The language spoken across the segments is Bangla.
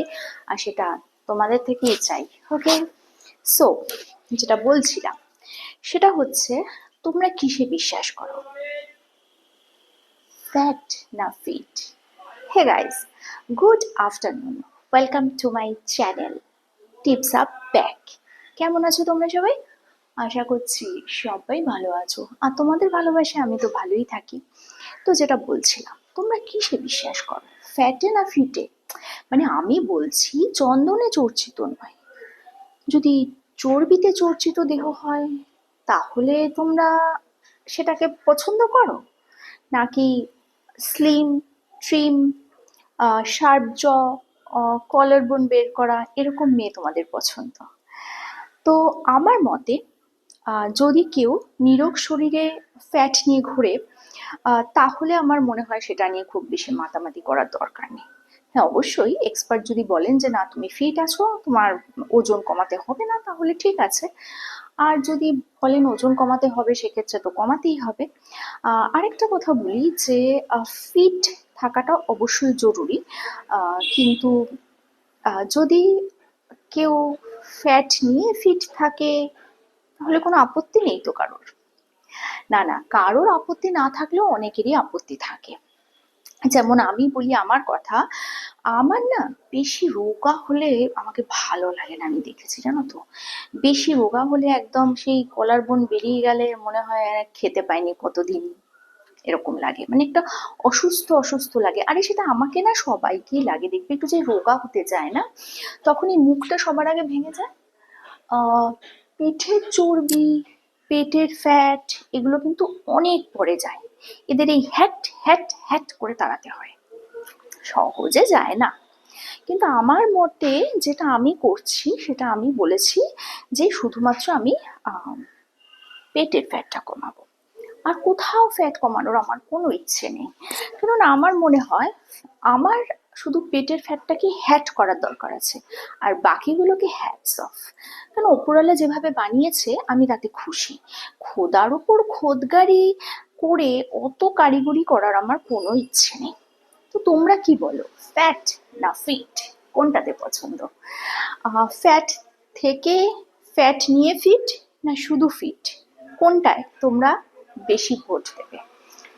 চাই, আর সেটা তোমাদের থেকেই চাই ওকে সো যেটা বলছিলাম, সেটা হচ্ছে তোমরা কিসে বিশ্বাস করো? ফ্যাট না fit hey guys good afternoon welcome to my channel tips up back কেমন আছো তোমরা সবাই? আশা করছি সবাই ভালো আছো। আর তোমাদের ভালোবাসে আমি তো ভালোই থাকি। তো যেটা বলছিলাম, তোমরা কিসে বিশ্বাস করো? ফ্যাটে না ফিটে মানে আমি বলছি, চন্দনে চর্চিত নয়। যদি চর্বিতে চর্চিত দেহ হয়, তাহলে তোমরা সেটাকে পছন্দ করো? নাকি স্লিম, ট্রিম শার্প জ কলার বোন বের করা এরকম মেয়ে তোমাদের পছন্দ? তো আমার মতে যদি কেউ নিরোগ শরীরে ফ্যাট নিয়ে ঘুরে তাহলে আমার মনে হয় সেটা নিয়ে খুব বেশি মাতামাতি করার দরকার নেই। হ্যাঁ অবশ্যই এক্সপার্ট যদি বলেন যে, না, তুমি ফিট আছো, তোমার ওজন কমাতে হবে না, তাহলে ঠিক আছে। আর যদি বলেন ওজন কমাতে হবে, সেক্ষেত্রে তো কমাতেই হবে। আরেকটা কথা বলি যে ফিট থাকাটা অবশ্যই জরুরি। কিন্তু যদি কেউ ফ্যাট নিয়ে ফিট থাকে, তাহলে কোনো আপত্তি নেই তো কারোর। না না, কারোর আপত্তি না থাকলেও অনেকেরই আপত্তি থাকে। যেমন আমি বলি আমার কথা, আমার না বেশি রোগা হলে আমাকে ভালো লাগে না, আমি দেখেছি জানো তো। বেশি রোগা হলে একদম সেই কলার বোন বেরিয়ে গেলে মনে হয় খেতে পাইনি কতদিন, এরকম লাগে। মানে একটা অসুস্থ অসুস্থ লাগে। আরে সেটা আমাকে না সবাইকেই লাগে। দেখবে একটু যে রোগা হতে যায় না তখনই মুখটা সবার আগে ভেঙে যায়। পেটের চর্বি পেটের ফ্যাট এগুলো কিন্তু অনেক পরে যায়। এদের এই হ্যাট হ্যাট হ্যাট করে তাড়াতে হয়। সহজে যায় না। কিন্তু আমার মতে যেটা আমি করছি, সেটা আমি বলেছি যে শুধুমাত্র আমি পেটের ফ্যাটটা কমাবো। আর কোথাও ফ্যাট কমানোর আমার কোনো ইচ্ছে নেই। কারণ আমার মনে হয়, আমার শুধু পেটের ফ্যাটটাকে হ্যাট করার দরকার আছে, আর বাকিগুলোকে হ্যাটস অফ কারণ ওপরওয়ালা যেভাবে বানিয়েছে, আমি তাতে খুশি। খোদার ওপর খোদগারি করে অত কারিগরি করার আমার কোনো ইচ্ছে নেই। তো তোমরা কি বলো ফ্যাট না ফিট কোনটাতে পছন্দ? ফ্যাট থেকে ফ্যাট নিয়ে ফিট না শুধু ফিট কোনটায় তোমরা বেশি ভোট দেবে?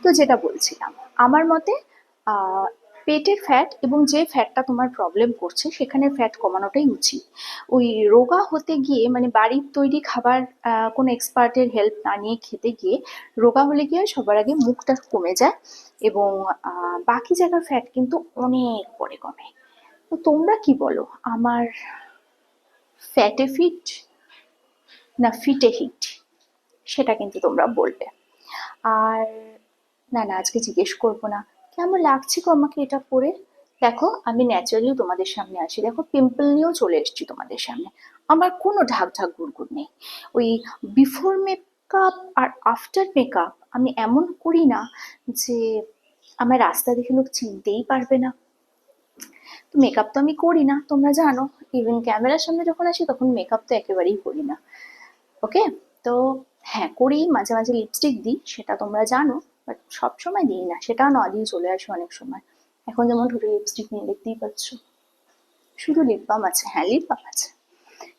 তো যেটা বলছিলাম, আমার মতে পেটের ফ্যাট এবং যে ফ্যাটটা তোমার প্রবলেম করছে, সেখানে ফ্যাট কমানোটাই উচিত। ওই রোগা হতে গিয়ে মানে বাড়ির তৈরি খাবার কোনো এক্সপার্টের হেল্প না নিয়ে খেতে গিয়ে, রোগা হলে গিয়ে সবার আগে মুখটা কমে যায় এবং বাকি জায়গার ফ্যাট কিন্তু অনেক পরে কমে। তো তোমরা কি বলো, আমার ফ্যাটে ফিট না ফিটে হিট সেটা কিন্তু তোমরা বলবে। আর না না, আজকে জিজ্ঞেস করব না। কেমন লাগছে গো আমাকে এটা পরে দেখো, আমি ন্যাচারালি তোমাদের সামনে আসি। দেখো পিম্পল নিয়েও চলে এসেছি তোমাদের সামনে। আমার কোনো ঢাক ঢাক গুড়গুড় নেই। ওই বিফোর মেকআপ আর আফটার মেকআপ আমি এমন করি না যে আমার রাস্তা দেখে লোক চিনতেই পারবে না। তো মেকআপ তো আমি করি না, তোমরা জানো। ইভেন ক্যামেরার সামনে যখন আসি তখন মেকআপ তো একেবারেই করি না। ওকে তো হ্যাঁ করি, মাঝে মাঝে লিপস্টিক দিই, সেটা তোমরা জানো। বাট সবসময় দিই না, সেটাও না দিয়ে চলে আসে অনেক সময়। এখন যেমন ঠোঁটে লিপস্টিক নিয়ে দেখতেই পাচ্ছ। শুধু লিপ আছে হ্যাঁ লিপ বাম আছে।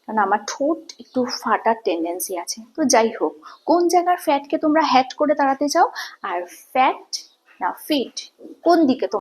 কারণ আমার ঠোঁট একটু ফাটার টেন্ডেন্সি আছে। তো যাই হোক, কোন জায়গার ফ্যাটকে তোমরা হ্যাট করে তাড়াতে চাও? আর ফ্যাট না ফিট কোন দিকে